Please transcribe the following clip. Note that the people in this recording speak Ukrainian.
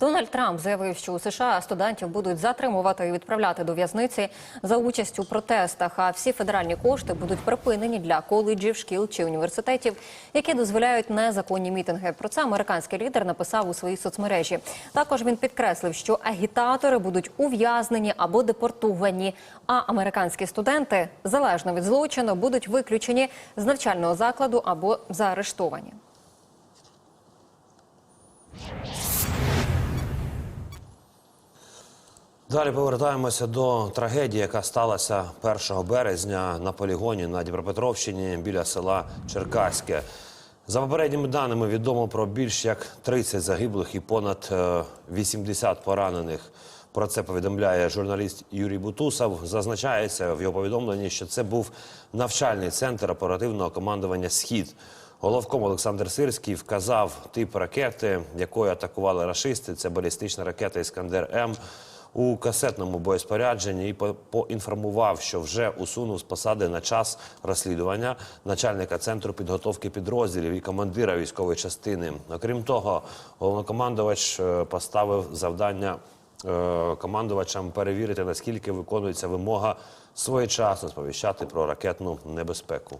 Дональд Трамп заявив, що у США студентів будуть затримувати і відправляти до в'язниці за участь у протестах. А всі федеральні кошти будуть припинені для коледжів, шкіл чи університетів, які дозволяють незаконні мітинги. Про це американський лідер написав у своїй соцмережі. Також він підкреслив, що агітатори будуть ув'язнені або депортовані. А американські студенти, залежно від злочину, будуть виключені з навчального закладу або заарештовані. Далі повертаємося до трагедії, яка сталася 1 березня на полігоні на Дніпропетровщині біля села Черкаське. За попередніми даними відомо про більш як 30 загиблих і понад е, 80 поранених. Про це повідомляє журналіст Юрій Бутусов. Зазначається в його повідомленні, що це був навчальний центр оперативного командування Схід. Головком Олександр Сирський вказав тип ракети, якою атакували рашисти. Це балістична ракета Іскандер М у касетному боєспорядженні і поінформував, що вже усунув з посади на час розслідування начальника центру підготовки підрозділів і командира військової частини. Окрім того, головнокомандувач е, поставив завдання е, командувачам перевірити наскільки виконується вимога своєчасно сповіщати про ракетну небезпеку.